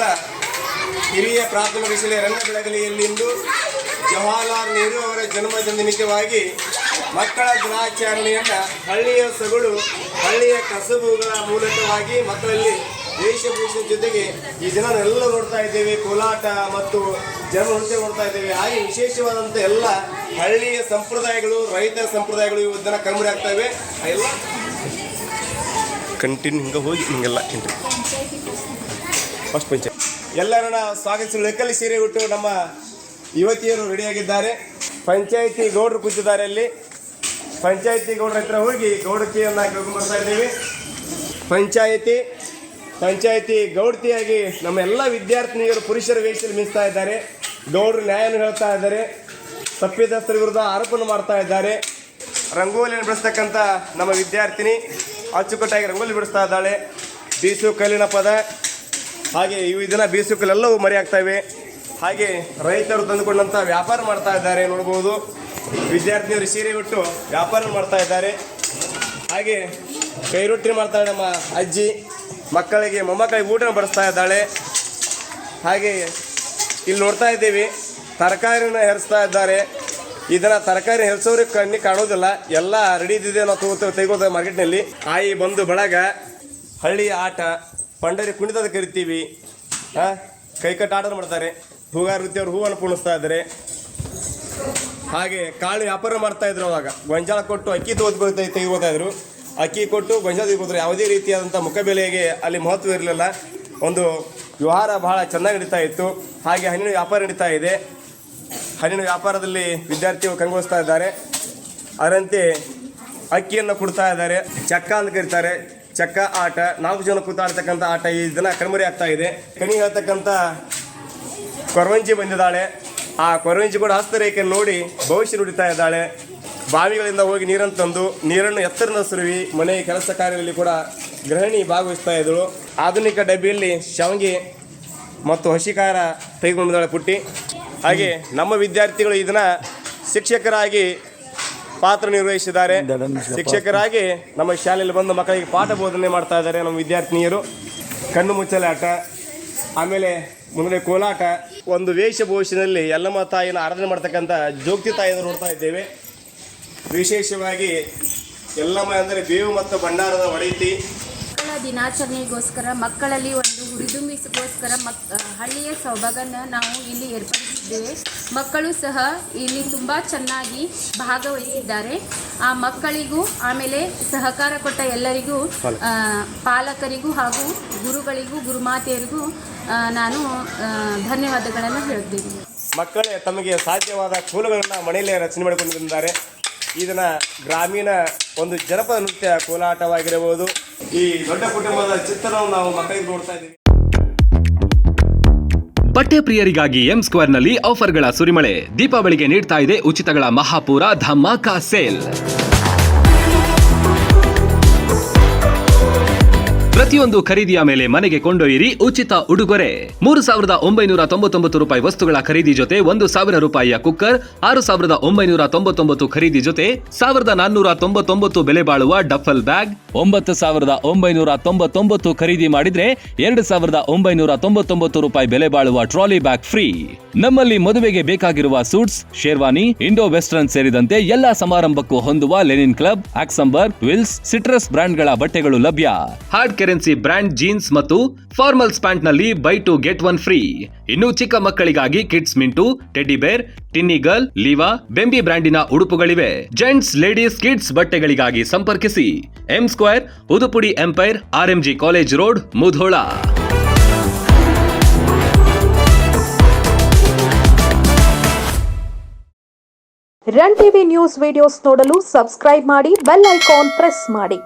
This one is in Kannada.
ಮಕ್ಕಳ ಹಿರಿಯ ಪ್ರಾಥಮಿಕ ಶಾಲೆ ರಂಗಬೆಳಗಲಿಯಲ್ಲಿಂದು ಜವಾಹರ್ಲಾಲ್ ನೆಹರು ಅವರ ಜನ್ಮದ ನಿಮಿತ್ತವಾಗಿ ಮಕ್ಕಳ ದಿನಾಚರಣೆಯನ್ನು ಹಳ್ಳಿಯ ಸಗಳು ಹಳ್ಳಿಯ ಕಸಬುಗಳ ಮೂಲಕವಾಗಿ ಮಕ್ಕಳಲ್ಲಿ ವೇಷಭೂಷಣ ಜೊತೆಗೆ ಈ ಜನರೆಲ್ಲ ನೋಡ್ತಾ ಇದ್ದೇವೆ, ಕೋಲಾಟ ಮತ್ತು ಜನ ನೃತ್ಯ ನೋಡ್ತಾ ಇದ್ದೇವೆ. ಹಾಗೆ ವಿಶೇಷವಾದಂಥ ಎಲ್ಲ ಹಳ್ಳಿಯ ಸಂಪ್ರದಾಯಗಳು, ರೈತ ಸಂಪ್ರದಾಯಗಳು ಇವತ್ತು ದಿನ ಕಣ್ಮರೆ ಆಗ್ತಾ ಇವೆ. ಎಲ್ಲ ಕಂಟಿನ್ಯೂ ಹಿಂಗೆ ಹೋಗಿ, ಹಿಂಗೆಲ್ಲ ಫಸ್ಟ್ ಪಂಚಾಯತ್ ಎಲ್ಲರನ್ನ ಸ್ವಾಗತಿಸಲು ಲೆಕ್ಕಲ್ಲಿ ಸೀರೆ ಉಟ್ಟು ನಮ್ಮ ಯುವತಿಯರು ರೆಡಿಯಾಗಿದ್ದಾರೆ. ಪಂಚಾಯಿತಿ ಗೌಡರು ಕೂತಿದ್ದಾರೆ ಅಲ್ಲಿ. ಪಂಚಾಯಿತಿ ಗೌಡ್ರ ಹತ್ರ ಹೋಗಿ ಗೌಡತಿಯನ್ನು ಬರ್ತಾ ಇದ್ದೀವಿ. ಪಂಚಾಯಿತಿ ಪಂಚಾಯಿತಿ ಗೌಡತಿಯಾಗಿ ನಮ್ಮ ಎಲ್ಲ ವಿದ್ಯಾರ್ಥಿನಿಯರು ಪುರುಷರ ವೇಷದಲ್ಲಿ ಮಿಂಚ್ತಾ ಇದ್ದಾರೆ. ಗೌಡರು ನ್ಯಾಯವನ್ನು ಹೇಳ್ತಾ ಇದ್ದಾರೆ. ತಪ್ಪಿತಸ್ಥರ ವಿರುದ್ಧ ಆರೋಪವನ್ನು ಮಾಡ್ತಾ ಇದ್ದಾರೆ. ರಂಗೋಲಿಯನ್ನು ಬಿಡಿಸ್ತಕ್ಕಂಥ ನಮ್ಮ ವಿದ್ಯಾರ್ಥಿನಿ ಅಚ್ಚುಕಟ್ಟಾಗಿ ರಂಗೋಲಿ ಬಿಡಿಸ್ತಾ ಇದ್ದಾಳೆ. ಬೀಸು ಕಲ್ಲಿನ ಪದ. ಹಾಗೆ ಇವು ದಿನ ಬೇಸಿಗೆಲ್ಲವೂ ಮರಿ ಇವೆ ಹಾಗೆ ರೈತರು ತಂದುಕೊಂಡಂಥ ವ್ಯಾಪಾರ ಮಾಡ್ತಾ ಇದ್ದಾರೆ ನೋಡ್ಬೋದು. ವಿದ್ಯಾರ್ಥಿನಿಯವರು ಸೀರೆ ಬಿಟ್ಟು ವ್ಯಾಪಾರ ಮಾಡ್ತಾ ಇದ್ದಾರೆ. ಹಾಗೆ ಕೈ ರೊಟ್ಟಿ ಮಾಡ್ತಾಳೆ ನಮ್ಮ ಅಜ್ಜಿ. ಮಕ್ಕಳಿಗೆ ಮೊಮ್ಮಕ್ಕಳಿಗೆ ಊಟ ಬಡಿಸ್ತಾ ಇದ್ದಾಳೆ. ಹಾಗೆ ಇಲ್ಲಿ ನೋಡ್ತಾ ಇದ್ದೀವಿ, ತರಕಾರಿನ ಹೆರಿಸ್ತಾ ಇದ್ದಾರೆ. ಇದನ್ನ ತರಕಾರಿ ಹೆರಿಸೋರಿಗೆ ಕಣ್ಣಿಗೆ ಕಾಣೋದಿಲ್ಲ. ಎಲ್ಲ ರೆಡಿ ಇದ್ದಿದೆ ನಾವು ತಗೋತೇವೆ ತೆಗೋತೇವೆ ಮಾರ್ಕೆಟ್ನಲ್ಲಿ. ಆಯಿ ಬಂದು ಬಳಗ, ಹಳ್ಳಿ ಆಟ ಪಂಡರಿ ಕುಣಿತದ ಕರಿತೀವಿ. ಆ, ಕೈಕಟ್ಟು ಆಟ ಮಾಡ್ತಾರೆ. ಹೂಗಾರ ವೃತ್ತಿಯವರು ಹೂವನ್ನು ಪೂಣಿಸ್ತಾ ಇದ್ದಾರೆ ಹಾಗೆ ಕಾಳು ವ್ಯಾಪಾರ ಮಾಡ್ತಾ ಇದ್ರು ಅವಾಗ. ಗೊಂಜಾಳ ಕೊಟ್ಟು ಅಕ್ಕಿ ತೋದ್ಬೋದ ತೆಗಿಬೋತಾ ಇದ್ರು. ಅಕ್ಕಿ ಕೊಟ್ಟು ಗೊಂಜಾಳ ತೆಗಿಬೋದ್ರು ಯಾವುದೇ ರೀತಿಯಾದಂಥ ಮುಖಬೆಲೆಗೆ ಅಲ್ಲಿ ಮಹತ್ವ ಇರಲಿಲ್ಲ. ಒಂದು ವ್ಯವಹಾರ ಬಹಳ ಚೆನ್ನಾಗಿ ನಡೀತಾ ಇತ್ತು. ಹಾಗೆ ಹಣ್ಣಿನ ವ್ಯಾಪಾರ ನಡೀತಾ ಇದೆ. ಹಣ್ಣಿನ ವ್ಯಾಪಾರದಲ್ಲಿ ವಿದ್ಯಾರ್ಥಿಗಳು ಕಂಗೊಳಿಸ್ತಾ ಇದ್ದಾರೆ. ಅದರಂತೆ ಅಕ್ಕಿಯನ್ನು ಕೊಡ್ತಾ ಇದ್ದಾರೆ. ಚಕ್ಕ ಅಂತ ಕರೀತಾರೆ. ಚಕ್ಕ ಆಟ, ನಾಲ್ಕು ಜನ ಕೂತಾಡ್ತಕ್ಕಂಥ ಆಟ ಈ ದಿನ ಕಣ್ಮರಿ ಆಗ್ತಾ ಇದೆ. ಕಣಿ ಹೇಳ್ತಕ್ಕಂಥ ಕೊರವಂಜಿ ಬಂದಿದ್ದಾಳೆ. ಆ ಕೊರವಂಜಿ ಕೂಡ ಹಸ್ತರೇಖೆ ನೋಡಿ ಭವಿಷ್ಯ ನುಡಿತಾ ಇದ್ದಾಳೆ. ಬಾವಿಗಳಿಂದ ಹೋಗಿ ನೀರನ್ನು ತಂದು, ನೀರನ್ನು ಎತ್ತರನ ಸುರುವಿ ಮನೆಯ ಕೆಲಸ ಕಾರ್ಯದಲ್ಲಿ ಕೂಡ ಗೃಹಿಣಿ ಭಾಗವಹಿಸ್ತಾ ಇದ್ದಳು. ಆಧುನಿಕ ಡಬ್ಬಿಯಲ್ಲಿ ಶವಂಗಿ ಮತ್ತು ಹಸಿಕಾರ ತೆಗೆದುಕೊಂಡಿದ್ದಾಳೆ ತೆಗೆದುಕೊಂಡು ಪುಟ್ಟಿ. ಹಾಗೆ ನಮ್ಮ ವಿದ್ಯಾರ್ಥಿಗಳು ಇದನ್ನ ಶಿಕ್ಷಕರಾಗಿ ಪಾತ್ರ ನಿರ್ವಹಿಸಿದ್ದಾರೆ. ಶಿಕ್ಷಕರಾಗಿ ನಮ್ಮ ಶಾಲೆಯಲ್ಲಿ ಬಂದು ಮಕ್ಕಳಿಗೆ ಪಾಠ ಬೋಧನೆ ಮಾಡ್ತಾ ಇದ್ದಾರೆ ನಮ್ಮ ವಿದ್ಯಾರ್ಥಿನಿಯರು. ಕಣ್ಣು ಮುಚ್ಚಲೆ ಆಟ ಆಮೇಲೆ ಮುಂದೆ ಕೋಲಾಟ. ಒಂದು ವೇಷಭೂಷಣದಲ್ಲಿ ಯಲ್ಲಮ್ಮ ತಾಯಿನ ಆರಾಧನೆ ಮಾಡ್ತಕ್ಕಂಥ ಜೋಗ್ತಿ ತಾಯಿಯನ್ನು ನೋಡ್ತಾ ಇದ್ದೇವೆ. ವಿಶೇಷವಾಗಿ ಯಲ್ಲಮ್ಮ ಅಂದರೆ ಬೇವು ಮತ್ತು ಭಂಡಾರದ ಒಡೈತಿ ದಿನಾಚರಣೆಗೋಸ್ಕರ ಮಕ್ಕಳಲ್ಲಿ ಒಂದು ಹುರಿದುಂಬಿಸಿಗೋಸ್ಕರ ಮಕ್ ಹಳ್ಳಿಯ ಸೊಬಗನ್ನ ನಾವು ಇಲ್ಲಿ ಏರ್ಪಡಿಸಿದ್ದೇವೆ. ಮಕ್ಕಳು ಸಹ ಇಲ್ಲಿ ತುಂಬ ಚೆನ್ನಾಗಿ ಭಾಗವಹಿಸಿದ್ದಾರೆ. ಆ ಮಕ್ಕಳಿಗೂ ಆಮೇಲೆ ಸಹಕಾರ ಕೊಟ್ಟ ಎಲ್ಲರಿಗೂ ಪಾಲಕರಿಗೂ ಹಾಗೂ ಗುರುಗಳಿಗೂ ಗುರುಮಾತೆಯರಿಗೂ ನಾನು ಧನ್ಯವಾದಗಳನ್ನು ಹೇಳುತ್ತೇನೆ ಮಕ್ಕಳೇ ತಮಗೆ ಸಾಧ್ಯವಾದ ಕೋಲುಗಳನ್ನು ಮನೆಯಲ್ಲೇ ರಚನೆ ಮಾಡಿಕೊಂಡಿದ್ದಾರೆ. ಇದನ್ನ ಗ್ರಾಮೀಣ ಒಂದು ಜನಪದ ನೃತ್ಯ ಕೋಲಾಟವಾಗಿರಬಹುದು. ಈ ದೊಡ್ಡ ಕುಟುಂಬದ ಚಿತ್ರವನ್ನು ನಾವು ಮಕ್ಕಳಿಗೆ ನೋಡ್ತಾ ಇದ್ದೀವಿ. ಬಟ್ಟೆ ಪ್ರಿಯರಿಗಾಗಿ ಎಂ ಸ್ಕ್ವೇರ್ನಲ್ಲಿ ಆಫರ್ಗಳ ಸುರಿಮಳೆ. ದೀಪಾವಳಿಗೆ ನೀಡ್ತಾ ಇದೆ ಉಚಿತಗಳ ಮಹಾಪೂರ ಧಮಾಕಾ ಸೇಲ್. ಪ್ರತಿಯೊಂದು ಖರೀದಿಯ ಮೇಲೆ ಮನೆಗೆ ಕೊಂಡೊಯ್ಯಿರಿ ಉಚಿತ ಉಡುಗೊರೆ. ಮೂರು ಸಾವಿರದ ಒಂಬೈನೂರ ತೊಂಬತ್ತೊಂಬತ್ತು ರೂಪಾಯಿ ವಸ್ತುಗಳ ಖರೀದಿ ಜೊತೆ ಒಂದು ಸಾವಿರ ರೂಪಾಯಿಯ ಕುಕ್ಕರ್, ಆರು ಸಾವಿರದ ಒಂಬೈನೂರ ತೊಂಬತ್ತೊಂಬತ್ತು ಖರೀದಿ ಜೊತೆ ಸಾವಿರದ ನಾನ್ನೂರ ತೊಂಬತ್ತೊಂಬತ್ತು ಬೆಲೆ ಬಾಳುವ ಡಫಲ್ ಬ್ಯಾಗ್ ಒಂಬತ್ತು ಸಾವಿರದ ಒಂಬೈನೂರ ತೊಂಬತ್ತೊಂಬತ್ತು ಖರೀದಿ ಮಾಡಿದ್ರೆ ಎರಡು ಸಾವಿರದ ಒಂಬೈನೂರ ತೊಂಬತ್ತೊಂಬತ್ತು ರೂಪಾಯಿ ಬೆಲೆ ಬಾಳುವ ಟ್ರಾಲಿ ಬ್ಯಾಗ್ ಫ್ರೀ. ನಮ್ಮಲ್ಲಿ ಮದುವೆಗೆ ಬೇಕಾಗಿರುವ ಸೂಟ್ಸ್, ಶೇರ್ವಾನಿ, ಇಂಡೋ ವೆಸ್ಟರ್ನ್ ಸೇರಿದಂತೆ ಎಲ್ಲಾ ಸಮಾರಂಭಕ್ಕೂ ಹೊಂದುವ Linen Club, Oxemberg Wills Citrus ಬ್ರಾಂಡ್ಗಳ ಬಟ್ಟೆಗಳು ಲಭ್ಯ. ಹಾರ್ಡ್ ಕರೆನ್ಸಿ ಬ್ರಾಂಡ್ ಜೀನ್ಸ್ ಮತ್ತು formals ಪ್ಯಾಂಟ್ನಲ್ಲಿ buy two get one free. ಇನ್ನು ಚಿಕ್ಕ ಮಕ್ಕಳಿಗಾಗಿ ಕಿಡ್ಸ್ ಮಿಂಟು, ಟೆಡ್ಡಿ ಬೇರ್, ಟಿನ್ನಿ ಗರ್ಲ್, ಲೀವಾ, ಬೆಂಬಿ ಬ್ರ್ಯಾಂಡಿನ ಉಡುಪುಗಳಿವೆ. ಜೆಂಟ್ಸ್, ಲೇಡೀಸ್, ಕಿಡ್ಸ್ ಬಟ್ಟೆಗಳಿಗಾಗಿ ಸಂಪರ್ಕಿಸಿ. M Square, ಉದುಪುಡಿ Empire, RMG College Road, Mudhol. Run TV news videos ನೋಡಲು ಸಬ್ಸ್ಕ್ರೈಬ್ ಮಾಡಿ, ಬೆಲ್ ಐಕಾನ್ ಪ್ರೆಸ್ ಮಾಡಿ.